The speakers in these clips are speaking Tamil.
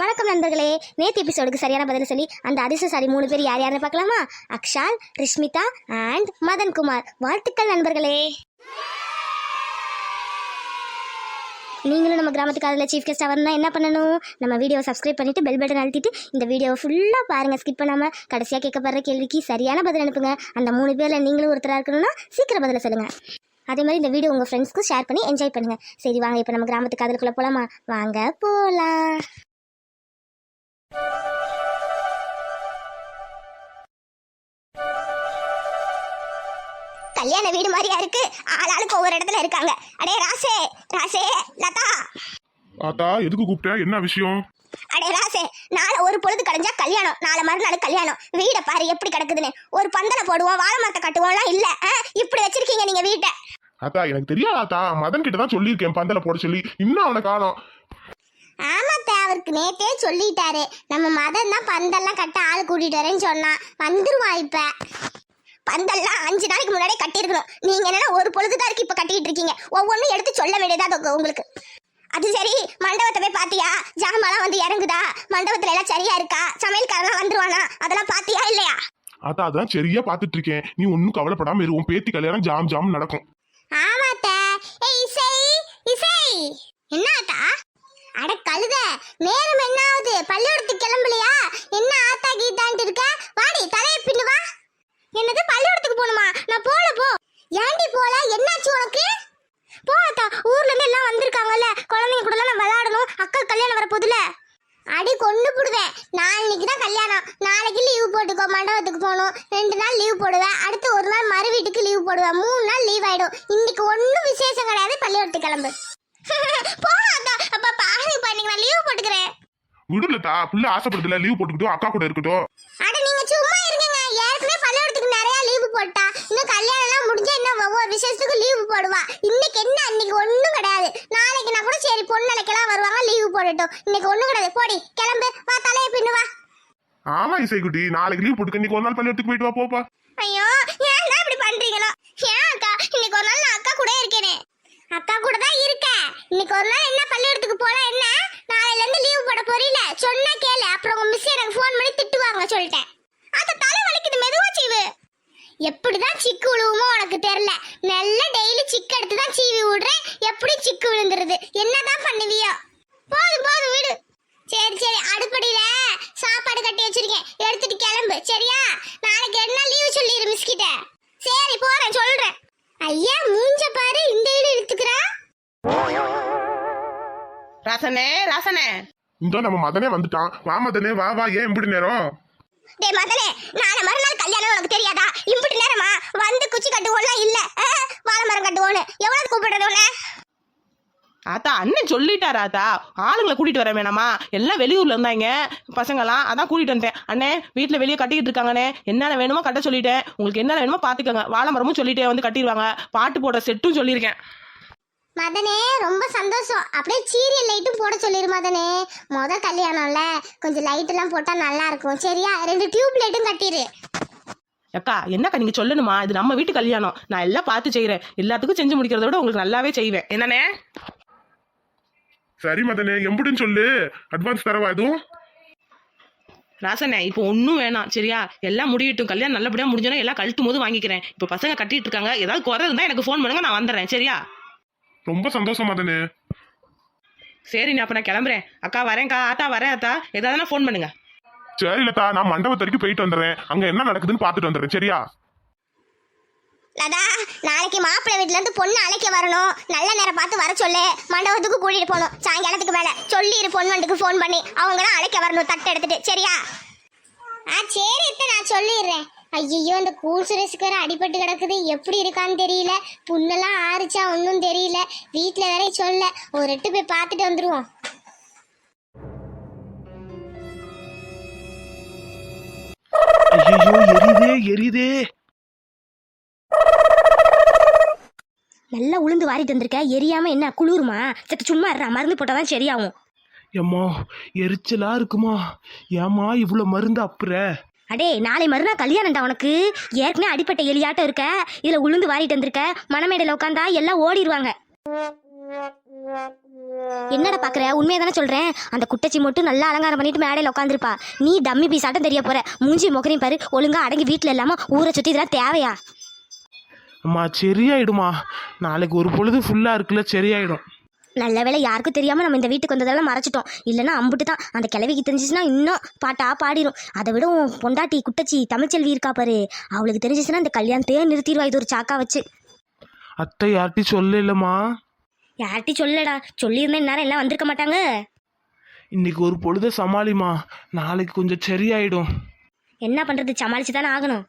வணக்கம் நண்பர்களே. நேத்து எபிசோடுக்கு சரியான பதில் சொல்லி அந்த அதிர்ஷ்டசாலி மூணு பேர் யார் யாருன்னு பார்க்கலாமா? அக்ஷால் ரிஷ்மிதா அண்ட் மதன் குமார் வாழ்த்துக்கள் நண்பர்களே. நீங்களும் நம்ம கிராமத்துக்கு அதில் சீஃப் கெஸ்ட் வரணும்னா என்ன பண்ணணும்? நம்ம வீடியோவை சப்ஸ்கிரைப் பண்ணிட்டு பெல் பட்டன் அழுத்திட்டு இந்த வீடியோவை ஃபுல்லாக பாருங்கள் ஸ்கிப் பண்ணாமல் கடைசியாக கேட்கப்படுற கேள்விக்கு சரியான பதில் அனுப்புங்க. அந்த மூணு பேரில் நீங்களும் ஒருத்தராக இருக்கணும்னா சீக்கிரம் பதில சொல்லுங்கள் அதே மாதிரி இந்த வீடியோ உங்கள் ஃப்ரெண்ட்ஸ்க்கும் ஷேர் பண்ணி என்ஜாய் பண்ணுங்கள் சரி வாங்க இப்போ நம்ம கிராமத்துக்கு அதுக்குள்ளே போகலாமா வாங்க போகலாம் கல்யாண வீடு மாதிரியா இருக்கு. ஆளாளுக்கு ஒவ்வொரு இடத்துல இருக்காங்க. அடே ராசே ராசே லதா. ஆத்தா எதுக்கு கூப்பிட்ட? என்ன விஷயம்? அடே ராசே நாளை ஒரு பொழுது கழிஞ்சா கல்யாணம். நாளை மறுநாள் கல்யாணம். வீடை பாரு எப்படி கிடக்குதுன்னு. ஒரு பந்தலை போடுவோம் வாழை மரத்தை கட்டுவோம்லாம் இல்ல. ஆ, இப்படி வச்சிருக்கீங்க நீங்க வீட்டை. ஆத்தா எனக்கு தெரியாது ஆத்தா. மதன் கிட்ட தான் சொல்லியிருக்கேன் பந்தல போட சொல்லி. இன்னும் அவனை காணோம். ஆமாத்த அவருக்கு நேத்தே சொல்லிட்டாரு. நம்ம மதன் தான் பந்தல்லாம் கட்ட ஆள் கூட்டிட்டு வரேன்னு சொன்னான் வந்துருவான் இப்ப. பந்தல்லாம் அஞ்சு நாளைக்கு முன்னாடியே கட்டியிருக்கணும். நீங்க என்னன்னா ஒரு பொழுதுதான் இருக்கு இப்ப கட்டிட்டு இருக்கீங்க. ஒவ்வொன்றும் எடுத்து சொல்ல வேண்டியதா உங்களுக்கு. அது சரி மண்டபத்தை போய் பாத்தியா? ஜாமாலாம் வந்து இறங்குதா? மண்டபத்துல எல்லாம் சரியா இருக்கா? சமையல்காரலாம் வந்துருவானா? அதெல்லாம் பாத்தியா இல்லையா? அதான் சரியா பாத்துட்டு இருக்கேன். நீ ஒன்னும் கவலைப்படாம இரு. உன் பேத்தி கல்யாணம் ஜாம் ஜாம் நடக்கும். ஆமாத்த. ஏய் இசை! இசை! என்னாத்தா அட கழுத நேரம் என்னாவது? பள்ளிக்கூடத்துக்கு கிளம்பலையா? என்ன ஆத்தா கீதான்ட்டு இருக்க? வாடி தலையை பின்னு வா. என்னது பள்ளிக்கூடத்துக்கு போகணுமா? நான் போல போ. ஏண்டி போல? என்னாச்சு உனக்கு? போ ஆத்தா ஊர்ல இருந்து எல்லாம் வந்திருக்காங்கல்ல. குழந்தைங்க கூட நான் விளையாடணும். அக்கா கல்யாணம் வர போதுல அடி கொண்டு போடுவேன். நாளைக்கு தான் கல்யாணம். நாளைக்கு லீவ் போட்டுக்கோ மண்டபத்துக்கு போகணும். ரெண்டு நாள் லீவ் போடுவேன். அடுத்து ஒரு நாள் மறு வீட்டுக்கு லீவ் போடுவேன். மூணு நாள் லீவ் ஆயிடும். இன்னைக்கு ஒன்றும் விசேஷம் கிடையாது. பள்ளிக்கூடத்துக்கு கிளம்பு. போகாதா. அப்பா நான் லீவ் போட்டுக்கிறேன். விடுலத்தா புள்ள ஆசைப்படுதுல லீவ் போட்டுக்கிட்டோம் அக்கா கூட இருக்கட்டும். அட நீங்க சும்மா இருங்கங்க. ஏற்கனவே பள்ளிக்கூடத்துக்கு நிறைய லீவு போட்டா. இன்னும் கல்யாணம் எல்லாம் முடிஞ்சா இன்னும் ஒவ்வொரு விசேஷத்துக்கு லீவு போடுவா. இன்னைக்கு என்ன? இன்னைக்கு ஒண்ணும் கிடையாது. நாளைக்கு நான் கூட சரி பொண்ணலைக்கெல்லாம் வருவாங்க லீவு போடட்டும். இன்னைக்கு ஒண்ணும் கிடையாது. போடி கிளம்பு. வா தலையை பின்னு வா. ஆமா இசைக்குட்டி. நாளைக்கு லீவ் போட்டுக்க. இன்னைக்கு ஒரு நாள் பள்ளியத்துக்கு போயிட்டு வா போப்பா ஐயோ ஏன் தான் இப்படி பண்றீங்களோ ஏன் அக்கா இன்னைக்கு ஒரு நாள் நான் அக்கா கூட இருக்கேனே அக்கா கூட தான் இருக்கேன் இன்னைக்கு ஒரு நாள் என்ன பள்ளிக்கூடத்துக்கு போனா என்ன? நாளையில இருந்து லீவ் போட போறீல சொன்னா கேளு. அப்புறம் உங்க மிஸ் எனக்கு ஃபோன் பண்ணி திட்டுவாங்க சொல்லிட்டேன். அது தலை வலிக்குது மெதுவா சீவு. எப்படிதான் சிக்கு விழுவுமோ உனக்கு தெரியல. நல்ல டெய்லி சிக்கு எடுத்து தான் சீவி விடுறேன். எப்படி சிக்கு விழுந்துருது? என்னதான் பண்ணுவியோ? போதும் போதும் விடு. சரி சரி. அடுப்படியில சாப்பாடு கட்டி வச்சிருக்கேன். எடுத்துட்டு கிளம்பு. சரியா? நாளைக்கு என்ன லீவு சொல்லிடு மிஸ் கிட்ட. சரி போறேன் சொல்றேன். ஐயா மூஞ்ச பாரு இந்த வீடு இழுத்துக்கிறா. ராசனே ராசனே. இந்த நம்ம மதனே வந்துட்டான். வா மதனே வா வா. ஏன் இப்படி நேரம்? டேய் மதனே நாளை மறுநாள் கல்யாணம் உனக்கு தெரியாதா? இம்புட்டு நேரமா? வந்து குச்சி கட்டுவோம்லாம் இல்ல. வாழை மரம் கட்டுவோன்னு. எவ்வளவு கூப்பிடுறது உன்னை ஆத்தா அண்ணன் சொல்லிட்டாரு ஆத்தா. ஆளுங்களை கூட்டிட்டு வர வேணாமா? எல்லாம் வெளியூர்ல இருந்தாங்க. பசங்களாம் அதான் கூட்டிட்டு வந்தேன் அண்ணே வீட்டுல வெளியே கட்டிக்கிட்டு இருக்காங்கண்ணே. என்னென்ன வேணுமோ கட்ட சொல்லிட்டேன். உங்களுக்கு என்னென்ன வேணுமோ பாத்துக்கோங்க. வாழை மரமும் சொல்லிட்டே வந்து கட்டிடுவாங்க. பாட்டு போடுற செட்டும் சொல்லியிருக்கேன். மதனே ரொம்ப சந்தோஷம். அப்படியே சீரியல் லைட்டும் போட சொல்லிரு மதனே. முத கல்யாணம்ல கொஞ்சம் லைட் எல்லாம் போட்டா நல்லா இருக்கும். சரியா? ரெண்டு டியூப் லைட்டும் கட்டிரு. அக்கா என்னக்கா நீங்க சொல்லணுமா? இது நம்ம வீட்டு கல்யாணம். நான் எல்லாம் பார்த்து செய்றேன். எல்லாத்துக்கும் செஞ்சு முடிக்கிறத விட உங்களுக்கு நல்லாவே செய்வேன். என்னண்ணே? சரி மதனே எம்புடின்னு சொல்லு. அட்வான்ஸ் தரவா எதுவும் ராசனே இப்போ ஒன்றும் வேணாம் சரியா? எல்லாம் முடியட்டும். கல்யாணம் நல்லபடியாக முடிஞ்சோன்னா எல்லாம் கழட்டும் போது வாங்கிக்கிறேன். இப்போ பசங்க கட்டிட்டு இருக்காங்க ஏதாவது குறை இருந்தால் எனக்கு ஃபோன் பண்ணுங்க நான் வந்துடுறேன் சரியா? ரொம்ப சந்தோஷம் மதனே. சரி அப்போ நான் கிளம்புறேன். அக்கா வரேன்க்கா ஆத்தா வரேன் அத்தா ஏதாவதுனா ஃபோன் பண்ணுங்க. சரி லதா நான் மண்டபத்து வரைக்கும் போயிட்டு வந்துடுறேன். அங்க என்ன நடக்குதுன்னு பாத்துட்டு வந்துடுறேன் சரியா? லதா நாளைக்கு மாப்பிள்ளை வீட்ல இருந்து பொண்ணு அழைக்க வரணும். நல்ல நேரம் பார்த்து வர சொல்லு. மண்டபத்துக்கு கூட்டிட்டு போகணும். சாயங்காலத்துக்கு மேல. சொல்லிரு பொண்ணு வண்டுக்கு ஃபோன் பண்ணி. அவங்களாம் அழைக்க வரணும் தட்டு எடுத்துட்டு. சரியா? ஆ சரி இத்த நான் சொல்லிடுறேன். ஐயோ இந்த கூல் சுரேஷுக்கு வேற அடிபட்டு கிடக்குது. எப்படி இருக்கான்னு தெரியல. புண்ணெல்லாம் ஆறுச்சா ஒன்றும் தெரியல. வீட்டில் வேற சொல்ல. ஒரு எட்டு போய் பார்த்துட்டு வந்துடுவோம் ஐயோ எரியுதே எரியுதே. நல்லா உளுந்து வாரிட்டு வந்திருக்க. எரியாம என்ன குளிருமா? சத்து சும்மா இருறா மருந்து போட்டாதான் சரியாகும். எம்மா எரிச்சலா இருக்குமா? ஏம்மா இவ்வளோ மருந்து அப்புற? அடே நாளை மறுநாள் கல்யாணம்டா உனக்கு. ஏற்கனவே அடிப்பட்ட எலியாட்டம் இருக்க. இதுல உளுந்து வாரிட்டு வந்திருக்க. மணமேடையில் உட்காந்தா எல்லாம் ஓடிடுவாங்க என்னடா பாக்குற? உண்மையை தானே சொல்றேன். அந்த குட்டச்சி மட்டும் நல்லா அலங்காரம் பண்ணிட்டு மேடையில் உட்காந்துருப்பா நீ டம்மி பீஸ் ஆட்டம் தெரிய போற. மூஞ்சி முகரையும் பாரு. ஒழுங்கா அடங்கி வீட்டில் இல்லாம ஊரை சுத்தி இதெல்லாம் தேவையா? அம்மா சரியாயிடுமா நாளைக்கு ஒரு பொழுது ஃபுல்லாக இருக்குல்ல சரியாயிடும். நல்ல வேளை யாருக்கும் தெரியாம நம்ம இந்த வீட்டுக்கு வந்ததெல்லாம் மறைச்சிட்டோம். இல்லைன்னா அம்புட்டு தான் அந்த கிழவிக்கு தெரிஞ்சிச்சுன்னா இன்னும் பாட்டா பாடிரும். அதை விட உன் பொண்டாட்டி குட்டச்சி தமிழ்ச்செல்வி இருக்கா பாரு. அவளுக்கு தெரிஞ்சிச்சுன்னா இந்த கல்யாணத்தையே நிறுத்திடுவா இது ஒரு சாக்கா வச்சு. அத்தை யார்கிட்டையும் சொல்லலம்மா யார்ட்டி சொல்லடா சொல்லியிருந்தா இந்நேரம் எல்லாம் வந்திருக்க மாட்டாங்க. இன்னைக்கு ஒரு பொழுத சமாளிமா நாளைக்கு கொஞ்சம் சரியாயிடும். என்ன பண்றது? சமாளிச்சு தானே ஆகணும்.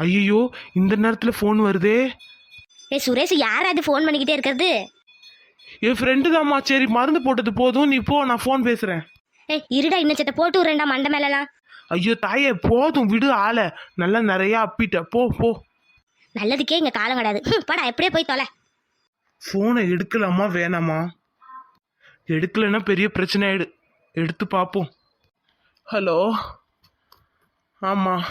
ஐயோ இந்த நேரத்தில் ஃபோன் வருதே. ஏ சுரேஷ் யார் அது ஃபோன் பண்ணிக்கிட்டே இருக்கிறது? என் ஃப்ரெண்டு தாம்மா. சரி மருந்து போட்டது போதும். நீ போ நான் ஃபோன் பேசுகிறேன் ஏ இருடா இன்னும் சத்த போட்டு விடுறேன்டா மண்டை மேலலாம். ஐயோ தாயே போதும் விடு ஆளை. நல்லா நிறையா அப்பிட்ட. போ போ. நல்லதுக்கே இங்க காலம் கிடையாது ஹம், போடா எப்படியே போய் தொலை. ஃபோனை எடுக்கலாமா வேணாமா? எடுக்கலைன்னா பெரிய பிரச்சனை ஆயிடு. எடுத்து பார்ப்போம் ஹலோ ஆமாம்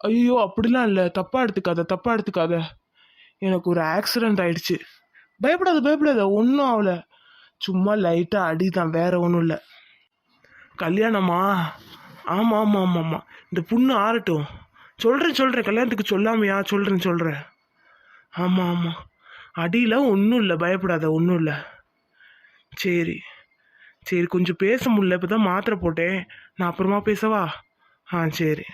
ஐயோ அப்படிலாம் இல்லை. தப்பாக எடுத்துக்காத தப்பாக எடுத்துக்காத. எனக்கு ஒரு ஆக்சிடெண்ட் ஆயிடுச்சு. பயப்படாத பயப்படாத. ஒன்றும் ஆகல சும்மா லைட்டாக அடி தான் வேற ஒன்றும் இல்லை. கல்யாணமா? ஆமாம் ஆமாம் ஆமாம் ஆமாம் இந்த புண்ணு ஆறட்டும். சொல்கிறேன் சொல்கிறேன் கல்யாணத்துக்கு சொல்லாமையா? சொல்கிறேன் சொல்கிறேன் ஆமாம் ஆமாம் அடியில் ஒன்றும் இல்லை. பயப்படாத ஒன்றும் இல்லை. சரி. சரி கொஞ்சம் பேச முடியல. இப்போ தான் மாத்திரை போட்டேன். நான் அப்புறமா பேசவா? ஆ சரி.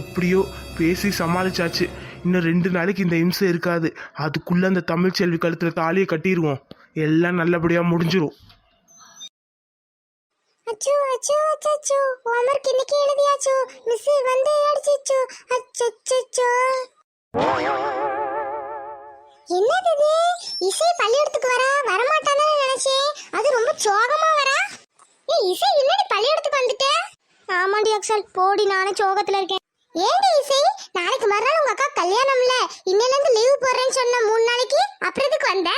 எப்படியோ பேசி சமாளிச்சாச்சு. இன்னும் ரெண்டு நாளைக்கு இந்த இம்சை இருக்காது. அதுக்குள்ளே அந்த தமிழ் செல்வி கழுத்துல தாலியை கட்டிடுவோம் எல்லாம் நல்லபடியாக முடிஞ்சிடும் அச்சோ அச்சோ அச்சோ ஹோம்வொர்க் இன்னைக்கு எழுதியாச்சோ? மிஸ் வந்து அடிச்சிச்சோ? அச்சச்சோ என்னது இது? இசை பள்ளிக்கூடத்துக்கு வரா? வரமாட்டான்னு நினைச்சேன் அது ரொம்ப சோகமா வரா? ஏய் இசை என்னடி பள்ளிக்கூடத்துக்கு வந்துட்ட. ஆமாண்டி அக்ஷல் போடி நானே சோகத்துல இருக்கேன். ஏண்டி இசை? நாளைக்கு மறுநாள் உங்க அக்கா கல்யாணம்ல. இன்னையில இருந்து லீவ் போடுறேன்னு சொன்ன மூணு நாளைக்கு? அப்புறம் எதுக்கு வந்த?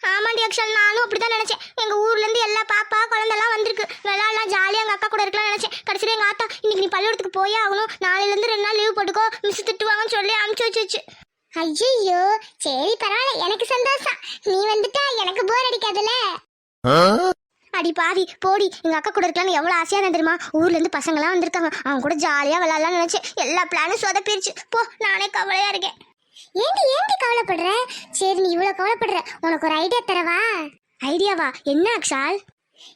ஆமாண்டி அக்ஷல் நானும் அப்படிதான் நினைச்சேன். எங்க ஊர்ல இருந்து எல்லா பாப்பா குழந்தெல்லாம் வந்திருக்கு. விளையாடலாம் ஜாலியா எங்க அக்கா கூட இருக்கலாம் நினைச்சேன். கடைசியில எங்க ஆத்தா இன்னைக்கு நீ பள்ளிக்கூடத்துக்கு போயே ஆகணும். நாளையில இருந்து ரெண்டு நாள் லீவ் போட்டுக்கோ. மிஸ் திட்டுவாங்கன்னு சொல்லி அமுச்சு வச்சுச்சு ஐயோ சரி பரவாயில்ல. எனக்கு சந்தோஷம். நீ வந்துட்டா எனக்கு போர் அடிக்காதுல்ல அடி பாவி போடி எங்கள் அக்கா கூட இருக்கலாம்னு எவ்வளோ ஆசையாக இருந்தது தெரியுமா? ஊர்லேருந்து பசங்களாம் வந்திருக்காங்க. அவங்க கூட ஜாலியாக விளாட்லாம்னு நினச்சி எல்லா பிளானும் சொதப்பிருச்சு. போ நானே கவலையாக இருக்கேன். ஏண்டி ஏண்டி கவலைப்படுற? சரி நீ இவ்வளோ கவலைப்படுற. உனக்கு ஒரு ஐடியா தரவா? ஐடியாவா என்ன அக்ஷால்?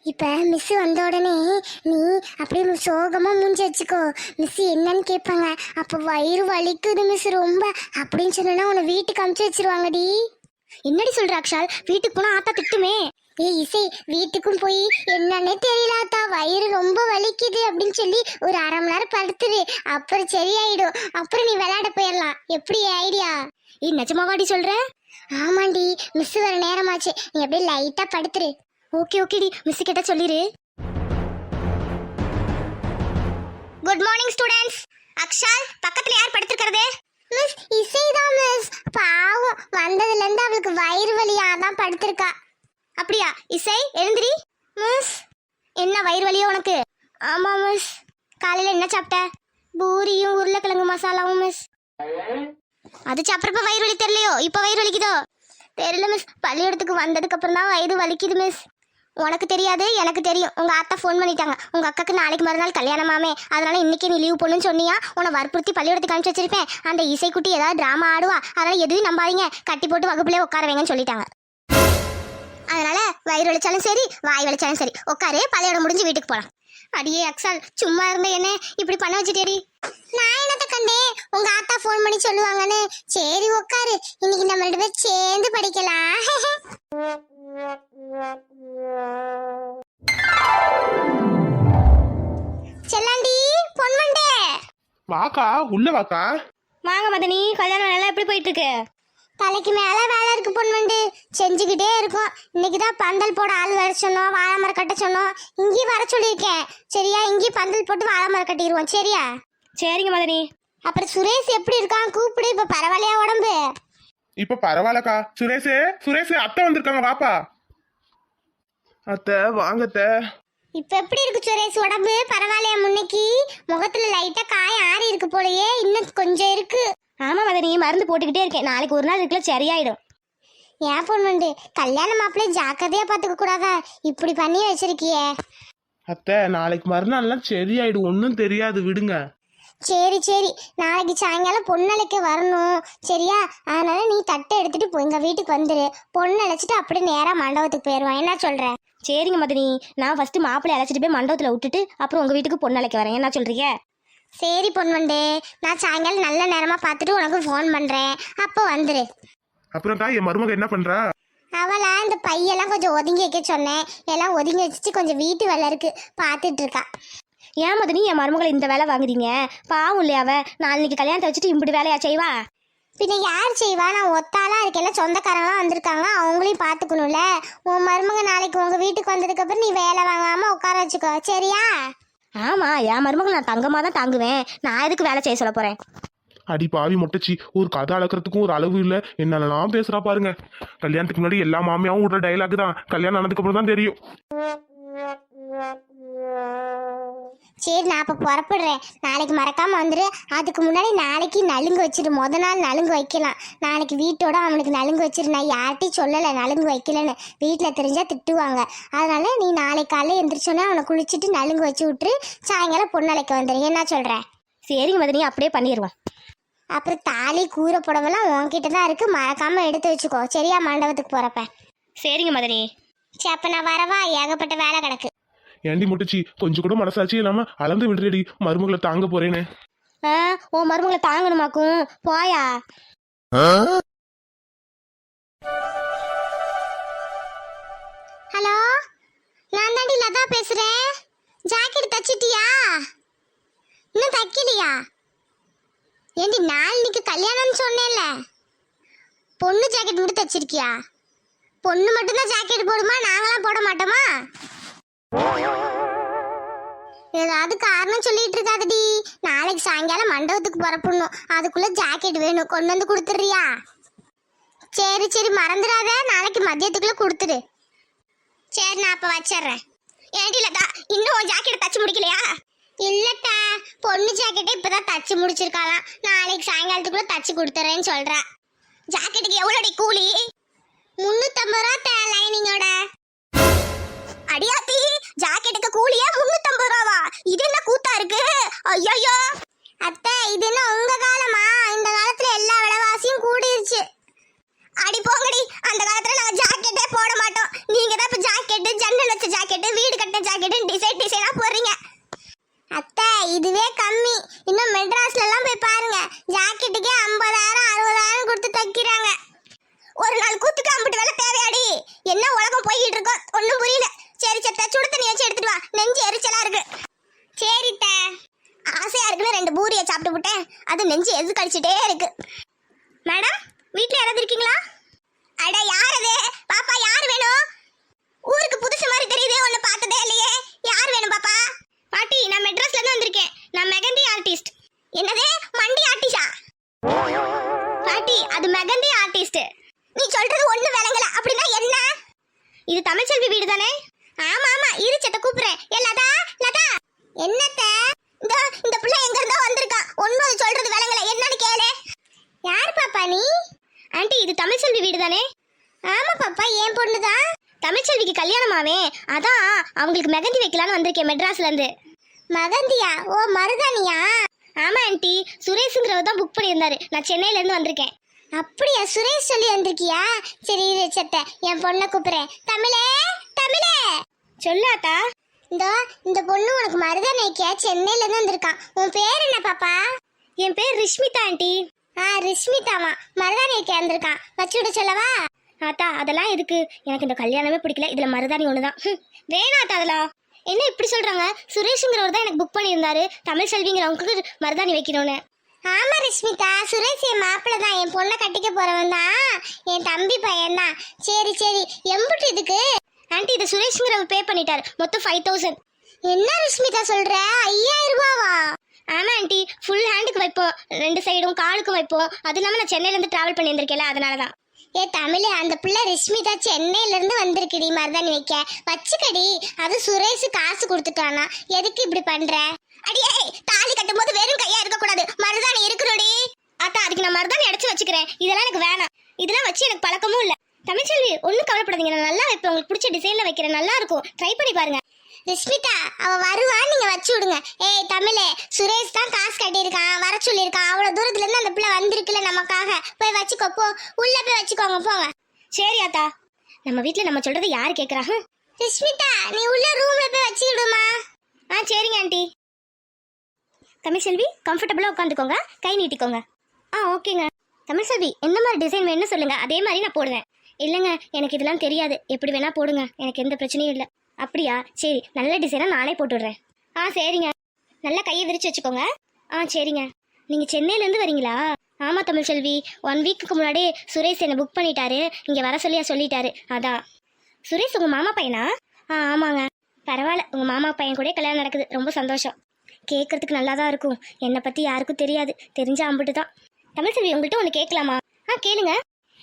இப்போ மிஸ் வந்த உடனே நீ அப்படியே சோகமாக மூஞ்சி வச்சுக்கோ. மிஸ் என்னன்னு கேட்பாங்க. அப்போ வயிறு வலிக்குது மிஸ் ரொம்ப. அப்படின்னு சொன்னா உன்னை வீட்டுக்கு அமுச்சு வச்சிருவாங்கடி. என்னடி சொல்கிற அக்ஷால்? வீட்டுக்கு போனால் ஆத்தா திட்டுமே. ஏய் இசை வீட்டுக்கும் போய் என்னன்னே தெரியலாத்தா வயிறு ரொம்ப வலிக்குது அப்படின்னு சொல்லி ஒரு அரை மணி நேரம் படுத்துரு. அப்புறம் சரியாயிடும். அப்புறம் நீ விளையாட போயிடலாம். எப்படி ஐடியா ஏ நிஜமாவாடி சொல்ற? ஆமாண்டி மிஸ் வர நேரமாச்சு. நீ அப்படியே லைட்டா படுத்துரு. ஓகே ஓகேடி மிஸ் கிட்ட சொல்லிரு. குட் மார்னிங் ஸ்டூடெண்ட்ஸ் அக்ஷால் பக்கத்துல யார் படுத்திருக்கிறது? மிஸ் இசைதான் மிஸ் பாவம் வந்ததுல இருந்து அவளுக்கு வயிறு வலியா தான் படுத்திருக்கா. அப்படியா? இசை எழுந்திரி. மிஸ் என்ன வயிறு வலியோ உனக்கு? ஆமாம் மிஸ். காலையில் என்ன சாப்பிட்ட? பூரியும் உருளைக்கிழங்கு மசாலாவும் மிஸ். அது சாப்பிட்றப்ப வயிறு வலி தெரியலையோ? இப்போ வயிறு வலிக்குதோ? தெரியல மிஸ். பள்ளிக்கூடத்துக்கு வந்ததுக்கப்புறம் தான் வயிறு வலிக்குது மிஸ். உனக்கு தெரியாது எனக்கு தெரியும். உங்கள் அத்தை ஃபோன் பண்ணிட்டாங்க. உங்கள் அக்காக்கு நாளைக்கு மறுநாள் கல்யாணமாமே. அதனால இன்னைக்கு நீ லீவ் போடணும்னு சொன்னியா? உன்னை வற்புறுத்தி பள்ளிக்கூடத்துக்கு அனுப்பிச்சி வச்சிருப்பேன். அந்த இசைக்குட்டி ஏதாவது ட்ராமா ஆடுவா? அதனால் எதுவும் நம்பாதீங்க. கட்டி போட்டு வகுப்புலேயே உட்கார வைங்கன்னு சொல்லிட்டாங்க. அதனால வயிறு வலிச்சாலும் சரி வாய் வலிச்சாலும் சரி உட்காரு பள்ளியோட முடிஞ்சு வீட்டுக்கு போலாம். அடியே அக்ஸால் சும்மா இருந்த என்ன இப்படி பண்ண வச்சுட்டேரி நான் என்னத்த கண்டேன்? உங்க ஆத்தா ஃபோன் பண்ணி சொல்லுவாங்கன்னு. சரி உட்காரு. இன்னைக்கு நம்ம ரெண்டு பேரும் சேர்ந்து படிக்கலாம். செல்லாண்டி பொன்வண்டே வாக்கா உள்ள வாக்கா. வாங்க மதனி கல்யாணம் நல்லா எப்படி போயிட்டு இருக்கு? தலைக்கு மேல வேலை இருக்கு பொன்வண்டு. செஞ்சுக்கிட்டே இருக்கோம். இன்னைக்கு தான் பந்தல் போட ஆள் வர சொன்னோம். வாழை மரம் கட்ட சொன்னோம். இங்கேயும் வர சொல்லியிருக்கேன். சரியா? இங்கேயும் பந்தல் போட்டு வாழை மரம் கட்டிடுவோம். சரியா? சரிங்க மதனி. அப்புறம் சுரேஷ் எப்படி இருக்கான்? கூப்பிடு. இப்ப பரவாயில்லையா உடம்பு? இப்ப பரவாயில்லக்கா. சுரேஷே சுரேஷே அத்தை வந்திருக்காங்க. வாப்பா. அத்தை வாங்க அத்தை. இப்ப எப்படி இருக்கு சுரேஷ் உடம்பு? பரவாயில்லையா முன்னைக்கு? முகத்துல லைட்டா காயம் ஆறி இருக்கு போலயே. இன்னும் கொஞ்சம் இருக்கு. ஆமா மதனி மருந்து போட்டுக்கிட்டே இருக்கேன் நாளைக்கு ஒரு நாள் இருக்குல்ல சரியாயிடும். ஏன் பொண்ணு? கல்யாண மாப்பிள்ளை ஜாக்கிரதையா பாத்துக்க கூடாதா? இப்படி பண்ணி வச்சிருக்கியே. அத்தை நாளைக்கு மறுநாள்லாம் சரியாயிடும். ஒன்றும் தெரியாது விடுங்க. சரி சரி. நாளைக்கு சாயங்காலம் பொண்ணழைக்க வரணும். சரியா? அதனால நீ தட்டை எடுத்துட்டு போ. எங்க வீட்டுக்கு வந்துரு. பொண்ணு அழைச்சிட்டு அப்படியே நேரா மண்டபத்துக்கு போயிடுவான் என்ன சொல்ற? சரிங்க மதனி. நான் ஃபர்ஸ்ட் மாப்பிள்ளை அழைச்சிட்டு போய் மண்டபத்தில் விட்டுட்டு அப்புறம் உங்க வீட்டுக்கு பொண்ணு அழைக்க வரேன். என்ன சொல்றீங்க? சரி பொண்ணுண்டு நான் சாயங்காலம் நல்ல நேரமா பார்த்துட்டு உனக்கு ஃபோன் பண்றேன். அப்போ வந்துரு. அப்புறம்க்கா என் மருமக என்ன பண்றா? அவளா இந்த பையெல்லாம் கொஞ்சம் ஒதுங்கி வைக்க சொன்னேன். எல்லாம் ஒதுங்கி வச்சுட்டு கொஞ்சம் வீட்டு வேலை இருக்கு. பார்த்துட்டு இருக்கா. ஏன் மதனி என் மருமகளை இந்த வேலை வாங்குறீங்க? பாவம் இல்லையா அவ? நாளைக்கு கல்யாணத்தை வச்சுட்டு இப்படி வேலையா செய்வா? பின்ன யார் செய்வா? நான் ஒத்தாலாம் இருக்கேன்ல சொந்தக்காரங்களாம் வந்திருக்காங்க அவங்களையும் பார்த்துக்கணும்ல. உன் மருமக நாளைக்கு உங்க வீட்டுக்கு வந்ததுக்கு அப்புறம் நீ வேலை வாங்காம உட்கார வச்சுக்கோ. சரியா? ஆமா என் மருமகள் நான் தங்கமாக தான் தாங்குவேன். நான் எதுக்கு வேலை செய்ய சொல்ல போறேன்? அடி பாவி மொட்டச்சி ஒரு கதை அளக்கிறதுக்கும் ஒரு அளவு இல்ல. என்னென்னலாம் பேசுகிறா பாருங்க. கல்யாணத்துக்கு முன்னாடி எல்லா மாமியாவும் விடுற டைலாக் தான். கல்யாணம் ஆனதுக்கு அப்புறம் தான் தெரியும். சரி நான் அப்போ புறப்படுறேன். நாளைக்கு மறக்காம வந்துரு. அதுக்கு முன்னாடி நாளைக்கு நலுங்கு வச்சிரு. முத நாள் நலுங்கு வைக்கலாம். நாளைக்கு வீட்டோட அவனுக்கு நலுங்கு வச்சிரு. நான் யார்கிட்டையும் சொல்லலை நலுங்கு வைக்கலன்னு. வீட்டில் தெரிஞ்சா திட்டுவாங்க. அதனால நீ நாளைக்கு காலையில் எந்திரிச்சோன்னே அவனை குளிச்சுட்டு நலுங்கு வச்சு விட்டுரு. சாயங்காலம் பொண்ணழைக்க வந்துரு. என்ன சொல்ற? சரிங்க மதனி அப்படியே பண்ணிடுவோம் அப்புறம் தாலி கூரை புடவெல்லாம் உன்கிட்ட தான் இருக்கு. மறக்காம எடுத்து வச்சுக்கோ. சரியா மண்டபத்துக்கு போறப்ப. சரிங்க மதனி. சரி அப்ப நான் வரவா? ஏகப்பட்ட வேலை கிடக்கு. ஏண்டி முட்டச்சி? கொஞ்சம் கூட மனசாட்சி இல்லாம அளந்து விடுறடி. மருமகளை தாங்க போறேன்னு ஆ உன் மருமகளை தாங்கணுமாக்கும் போயா? ஹலோ? நான் தாண்டி லதா பேசுறேன். ஜாக்கெட் தச்சிட்டியா? இன்னும் தைக்கலையா? ஏண்டி நாளைக்கு கல்யாணம்னு சொன்னேன்ல. பொண்ணு ஜாக்கெட் மட்டும் தச்சிருக்கியா? பொண்ணு மட்டும்தான் ஜாக்கெட் போடுமா? நாங்களாம் போட மாட்டோமா? ஏதாவது காரணம் சொல்லிட்டு இருக்காதடி. நாளைக்கு சாயங்காலம் மண்டபத்துக்கு புறப்படணும். அதுக்குள்ள ஜாக்கெட் வேணும். கொண்டு வந்து கொடுத்துட்றியா? சரி சரி மறந்துடாத. நாளைக்கு மதியத்துக்குள்ள கொடுத்துடு. சரி நான் அப்ப வச்சிடுறேன். ஏடி லதா இன்னும் உன் ஜாக்கெட் தச்சு முடிக்கலையா? இல்லட்டா பொண்ணு ஜாக்கெட்டை இப்பதான் தச்சு முடிச்சிருக்காளாம். நாளைக்கு சாயங்காலத்துக்குள்ள தச்சு கொடுத்துறேன்னு சொல்றா. ஜாக்கெட்டுக்கு எவ்வளோடி கூலி? முந்நூற்றம்பது ரூபா லைனிங்கோட. ஐயோ அத்தை இது என்ன உங்க காலமா? இந்த காலத்துல எல்லா விலைவாசியும் கூடிருச்சு. அடி போங்கடி அந்த காலத்துல நாங்க ஜாக்கெட்டே போட மாட்டோம். நீங்க தான் இப்ப ஜாக்கெட்டு ஜன்னல் வச்ச ஜாக்கெட்டு வீடு கட்டின ஜாக்கெட்டு டிசைன் டிசைனா போடுறீங்க. அத்தை இதுவே கம்மி. இன்னும் மெட்ராஸ்ல எல்லாம் போய் பாருங்க. ஜாக்கெட்டுக்கே ஐம்பதாயிரம் அறுபதாயிரம் கொடுத்து தைக்கிறாங்க. ஒரு நாள் கூத்துக்கு அம்பிட்டு வேலை தேவையாடி. என்ன உலகம் போய்கிட்டு இருக்கோம் ஒன்றும் புரியல. சரி சத்த சுடு தண்ணி வச்சு எடுத்துட்டு வா. நெஞ்சு எரிச்சலா இருக்கு. சரி ஆசையா இருக்குன்னு ரெண்டு பூரியை சாப்பிட்டு விட்டேன். அது நெஞ்சு எது கழிச்சிட்டே இருக்கு. மேடம் வீட்டில் யாராவது இருக்கீங்களா? அட யார் அது? பாப்பா யார் வேணும்? ஊருக்கு புதுசு மாதிரி தெரியுது ஒன்று பார்த்ததே இல்லையே. யார் வேணும் பாப்பா? பாட்டி நான் மெட்ராஸ்ல இருந்து வந்திருக்கேன். நான் மெகந்தி ஆர்டிஸ்ட். என்னது? மண்டி ஆர்டிஸ்டா? பாட்டி அது மெகந்தி ஆர்டிஸ்ட். நீ சொல்றது ஒண்ணு விளங்கல. அப்படின்னா என்ன? இது தமிழ்ச்செல்வி வீடு தானே ஆமா ஆமா இருச்சத்தை கூப்பிடுறேன். ஏ லதா லதா. என்னத்த? இந்த இந்த பிள்ளை எங்க இருந்தோ வந்திருக்கான் ஒன்பது சொல்றது விளங்கல. என்னன்னு கேளு. யார் பாப்பா நீ? ஆண்டி இது தமிழ்ச்செல்வி வீடு தானே ஆமா பாப்பா ஏன் பொண்ணு தான் கல்யாணம் கல்யாணமாவே அதான் அவங்களுக்கு மெகந்தி வைக்கலான்னு வந்திருக்கேன் மெட்ராஸ்ல இருந்து மகந்தியா? ஓ மருதானியா ஆமா ஆண்டி. சுரேஷுங்கிறவர் தான் புக் பண்ணியிருந்தாரு. நான் சென்னையில இருந்து வந்திருக்கேன். அப்படியா? சுரேஷ் சொல்லி வந்திருக்கியா? சரி சத்த என் பொண்ணை கூப்பிடுறேன். தமிழே தமிழே! சொல்லாத்தா இந்த இந்த பொண்ணு உனக்கு மருதானி வைக்க சென்னையில இருந்து வந்திருக்கான் உன் பேர் என்ன பாப்பா? என் பேர் ரிஷ்மிதா ஆண்டி. ஆ ரிஷ்மிதாமா மருதாணி வைக்க வந்திருக்கான் வச்சு விட சொல்லவா? ஆத்தா அதெல்லாம் எதுக்கு எனக்கு இந்த கல்யாணமே பிடிக்கல. இதுல மருதாணி ஒண்ணுதான். ஹம், வேணாத்தா அதெல்லாம். என்ன இப்படி சொல்றாங்க? சுரேஷுங்கிறவர் தான் எனக்கு புக் பண்ணியிருந்தாரு. தமிழ் செல்விங்கிறவங்களுக்கு மருதாணி வைக்கணும்னு. ஆமா ரிஷ்மிதா. சுரேஷ் என் மாப்பிள்ள தான். என் பொண்ணை கட்டிக்க போறவன் தான். என் தம்பி பையன் தான். சரி சரி. எம்புட்டு இதுக்கு? ஆண்டி இது சுரேஷ்ங்கிறவர் பே பண்ணிட்டார். மொத்தம் ஃபைவ் தௌசண்ட் என்ன ரஷ்மிகா சொல்ற? ஐயாயிரம் ரூபாவா? ஆமா ஆண்டி. ஃபுல் ஹேண்டுக்கு வைப்போம். ரெண்டு சைடும் காலுக்கும் வைப்போம். அது இல்லாம நான் சென்னையில இருந்து டிராவல் பண்ணி வந்திருக்கேன்ல அதனால தான் ஏ தமிழ் அந்த பிள்ளை ரஷ்மிதா சென்னையில இருந்து வந்திருக்குடி தான் வைக்க வச்சுக்கடி. அது சுரேஷ் காசு கொடுத்துட்டானா. எதுக்கு இப்படி பண்ற? அடியே தாலி கட்டும் போது வெறும் கையா இருக்க கூடாது மருதாணி இருக்கணும்டி. அத்தா அதுக்கு நான் மருதாணி அடைச்சு வச்சுக்கிறேன். இதெல்லாம் எனக்கு வேணாம். இதெல்லாம் வச்சு எனக்கு பழக்கமும் இல்லை. தமிழ்ச்செல்வி ஒன்றும் கவலைப்படாதீங்க. நான் நல்லா வைப்பேன் உங்களுக்கு பிடிச்ச டிசைனில் வைக்கிறேன். நல்லா இருக்கும். ட்ரை பண்ணி பாருங்க. ரஷ்மிதா அவ வருவா நீங்க வச்சு விடுங்க. ஏய் தமிழே சுரேஷ் தான் காசு கட்டியிருக்கான். வர சொல்லியிருக்கான். அவ்வளவு தூரத்துல இருந்து அந்த பிள்ளை வந்திருக்குல்ல நமக்காக. போய் வச்சுக்கோ போ. உள்ள போய் வச்சுக்கோங்க போங்க. சரி அத்தா. நம்ம வீட்டில் நம்ம சொல்றது யார் கேட்குறாங்க ரஷ்மிதா நீ உள்ள ரூம்ல போய் வச்சுக்கிடுமா ஆ சரிங்க ஆண்டி. தமிழ்செல்வி கம்ஃபர்டபுளாக உட்காந்துக்கோங்க. கை நீட்டிக்கோங்க. ஆ ஓகேங்க. தமிழ்செல்வி எந்த மாதிரி டிசைன் வேணும்னு சொல்லுங்க. அதே மாதிரி நான் போடுவேன். இல்லைங்க எனக்கு இதெல்லாம் தெரியாது. எப்படி வேணால் போடுங்க எனக்கு எந்த பிரச்சனையும் இல்லை. அப்படியா? சரி நல்ல டிசைனாக நானே போட்டுடுறேன். ஆ சரிங்க. நல்லா கையை விரிச்சு வச்சுக்கோங்க. ஆ சரிங்க. நீங்கள் சென்னையிலேருந்து வரீங்களா? ஆமாம் தமிழ்செல்வி ஒன் வீக்குக்கு முன்னாடி சுரேஷ் என்னை புக் பண்ணிட்டாரு. இங்கே வர சொல்லியா சொல்லிட்டாரு. அதான். சுரேஷ் உங்கள் மாமா பையனா? ஆ ஆமாங்க. பரவாயில்ல உங்கள் மாமா பையன் கூட கல்யாணம் நடக்குது. ரொம்ப சந்தோஷம். கேட்குறதுக்கு நல்லா தான் இருக்கும். என்னை பற்றி யாருக்கும் தெரியாது. தெரிஞ்ச அம்பிட்டு தான் தமிழ்செல்வி உங்கள்கிட்ட ஒன்று கேட்கலாமா? ஆ கேளுங்க.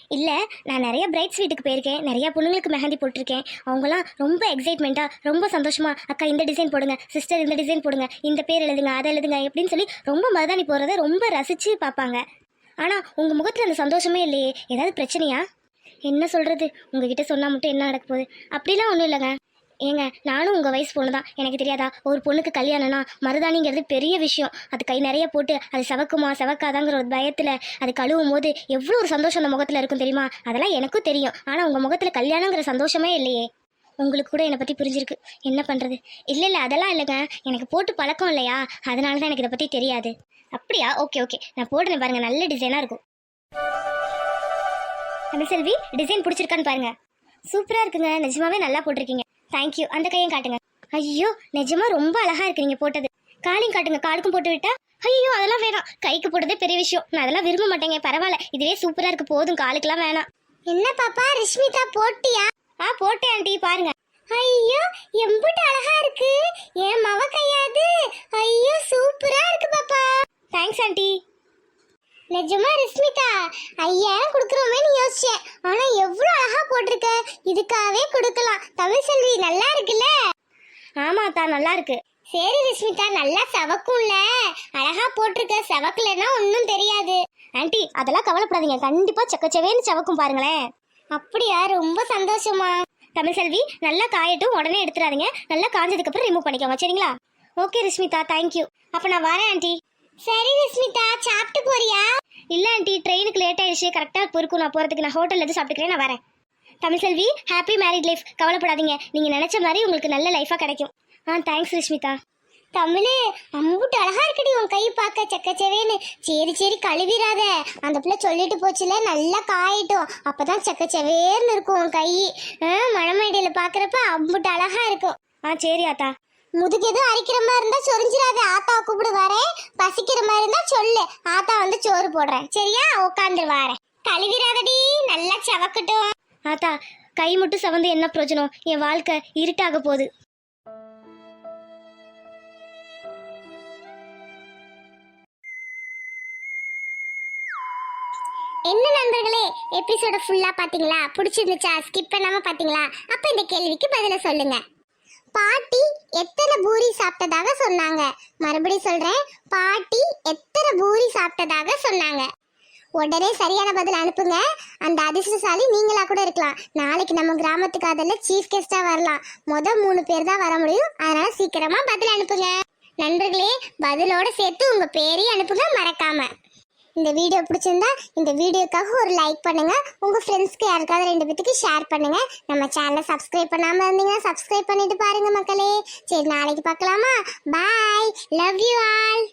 இல்லை நான் நிறைய பிரைட்ஸ் வீட்டுக்கு போயிருக்கேன். நிறைய பொண்ணுங்களுக்கு மெஹந்தி போட்டிருக்கேன். அவங்களாம் ரொம்ப எக்ஸைட்மெண்ட்டாக ரொம்ப சந்தோஷமா அக்கா இந்த டிசைன் போடுங்க சிஸ்டர் இந்த டிசைன் போடுங்க இந்த பேர் எழுதுங்க அதை எழுதுங்க எப்படின்னு சொல்லி ரொம்ப மருதாணி போடுறத ரொம்ப ரசித்து பார்ப்பாங்க. ஆனால் உங்கள் முகத்தில் அந்த சந்தோஷமே இல்லையே. ஏதாவது பிரச்சனையா? என்ன சொல்கிறது உங்ககிட்ட சொன்னால் மட்டும் என்ன நடக்க போகுது? அப்படிலாம் ஒன்றும் இல்லைங்க. ஏங்க நானும் உங்கள் வயசு பொண்ணு தான். எனக்கு தெரியாதா? ஒரு பொண்ணுக்கு கல்யாணம்னா மருதாணிங்கிறது பெரிய விஷயம். அது கை நிறைய போட்டு அது செவக்குமா செவக்காதாங்கிற ஒரு பயத்தில் அது கழுவும் போது எவ்வளோ ஒரு சந்தோஷம் அந்த முகத்தில் இருக்கும் தெரியுமா? அதெல்லாம் எனக்கும் தெரியும். ஆனால் உங்கள் முகத்தில் கல்யாணங்கிற சந்தோஷமே இல்லையே. உங்களுக்கு கூட என்னை பற்றி புரிஞ்சிருக்கு. என்ன பண்ணுறது இல்லை இல்லை அதெல்லாம் இல்லைங்க. எனக்கு போட்டு பழக்கம் இல்லையா? அதனால தான் எனக்கு இதை பற்றி தெரியாது. அப்படியா? Okay okay. நான் போடுறேன் பாருங்க. நல்ல டிசைனாக இருக்கும். செல்வி டிசைன் பிடிச்சிருக்கான்னு பாருங்க. சூப்பராக இருக்குங்க. நிஜமாவே நல்லா போட்டிருக்கீங்க. தேங்க்யூ அந்த கையும் காட்டுங்க. ஐயோ நிஜமா ரொம்ப அழகா இருக்கு நீங்க போட்டது. காலையும் காட்டுங்க. காலுக்கும் போட்டு விட்டா? ஐயோ அதெல்லாம் வேணாம். கைக்கு போட்டதே பெரிய விஷயம். நான் அதெல்லாம் விரும்ப மாட்டேங்க. பரவாயில்ல. இதுவே சூப்பரா இருக்கு. போதும். காலுக்கெல்லாம் வேணாம். என்ன பாப்பா? ரிஷ்மிதா போட்டியா? ஆ போட்டேன் ஆண்டி. பாருங்க. ஐயோ எம்புட்டு அழகா இருக்கு. என் மவ கையாது ஐயோ சூப்பரா இருக்கு பாப்பா. Thanks aunty. நிஜமா ரிஸ்மிதா ஐயாயிரம் கொடுக்குறோமேனு யோசிச்சேன் ஆனா எவ்வளோ அழகா போட்டிருக்க? இதுக்காகவே கொடுக்கலாம். தமிழ் செல்வி நல்லா இருக்குல்ல? ஆமாக்கா நல்லா இருக்கு. சரி ரஷ்மிதா நல்லா செவக்கும்ல. அழகா போட்டிருக்க. சவக்கலன்னா ஒன்றும் தெரியாது. ஆண்டி அதெல்லாம் கவலைப்படாதீங்க. கண்டிப்பா செக்கச்சவேன்னு செவக்கும் பாருங்களேன். அப்படியா? ரொம்ப சந்தோஷமா. தமிழ் செல்வி நல்லா காயட்டும். உடனே எடுத்துடாதீங்க. நல்லா காஞ்சதுக்கு அப்புறம் ரிமூவ் பண்ணிக்கோங்க. சரிங்களா? ஓகே ரஷ்மிதா தேங்க்யூ அப்போ நான் வரேன் ஆண்டி. சரி ரிஸ்மிதா சாப்பிட்டு போறியா? இல்ல ஆண்டி ட்ரெயினுக்கு லேட் ஆயிடுச்சு. கரெக்டா இருக்கும் நான் போறதுக்கு நான் ஹோட்டல்ல எதுவும் சாப்பிட்டுக்கிறேன் நான் வரேன். Tamil Selvi happy married life கவலைப்படாதீங்க. நீங்க நினைச்ச மாதிரி உங்களுக்கு நல்ல லைஃபா கிடைக்கும். ஆ தேங்க்ஸ் ரிஷ்மிதா. தமிழே அம்புட்டு அழகா இருக்குடி உன் கை பார்க்க செக்கச்சவேன்னு சரி சரி கழுவிராத அந்த பிள்ளை சொல்லிட்டு போச்சுல நல்லா காயட்டும். அப்பதான் செக்கச்சவேர்னு இருக்கும் உன் கை. மணமேடையில பாக்குறப்ப அம்புட்டு அழகா இருக்கும். ஆ சரி ஆத்தா. முதுகு எதுவும் அரிக்கிற மாதிரி இருந்தா சொரிஞ்சிடாத ஆத்தா கூப்பிடு வரேன் பசிக்கிற மாதிரி இருந்தா சொல்லு. ஆத்தா வந்து சோறு போடுறேன். சரியா? உட்காந்து வரேன். கழுவிடாதடி நல்லா செவக்கட்டும். ஆத்தா கை மட்டும் சவந்து என்ன பிரயோஜனம்? என் வாழ்க்கை இருட்டாக போகுது. என்ன நண்பர்களே எபிசோட ஃபுல்லா பாத்தீங்களா பிடிச்சிருந்துச்சா? ஸ்கிப் பண்ணாம பாத்தீங்களா அப்ப இந்த கேள்விக்கு பதில சொல்லுங்க. பாட்டி எத்தனை பூரி சாப்பிட்டதாக சொன்னாங்க. மறுபடியும் சொல்றேன் பாட்டி எத்தனை பூரி சாப்பிட்டதாக சொன்னாங்க. உடனே சரியான பதில் அனுப்புங்க. அந்த அதிர்ஷ்டசாலி நீங்களா கூட இருக்கலாம். நாளைக்கு நம்ம கிராமத்துக்கு அதில் சீஃப் கெஸ்டா வரலாம். மொதல் மூணு பேர் தான் வர முடியும். அதனால சீக்கிரமா பதில் அனுப்புங்க. நண்பர்களே பதிலோட சேர்த்து உங்க பேரையும் அனுப்புங்க மறக்காம. இந்த வீடியோ பிடிச்சிருந்தா இந்த வீடியோக்காக ஒரு லைக் பண்ணுங்க. உங்க ஃப்ரெண்ட்ஸ்க்கு யாருக்காவது ரெண்டு பேத்துக்கு ஷேர் பண்ணுங்க. நம்ம சேனலை சப்ஸ்கிரைப் பண்ணாம இருந்தீங்கன்னா சப்ஸ்கிரைப் பண்ணிட்டு பாருங்க மக்களே. சரி நாளைக்கு பார்க்கலாமா? Bye love you all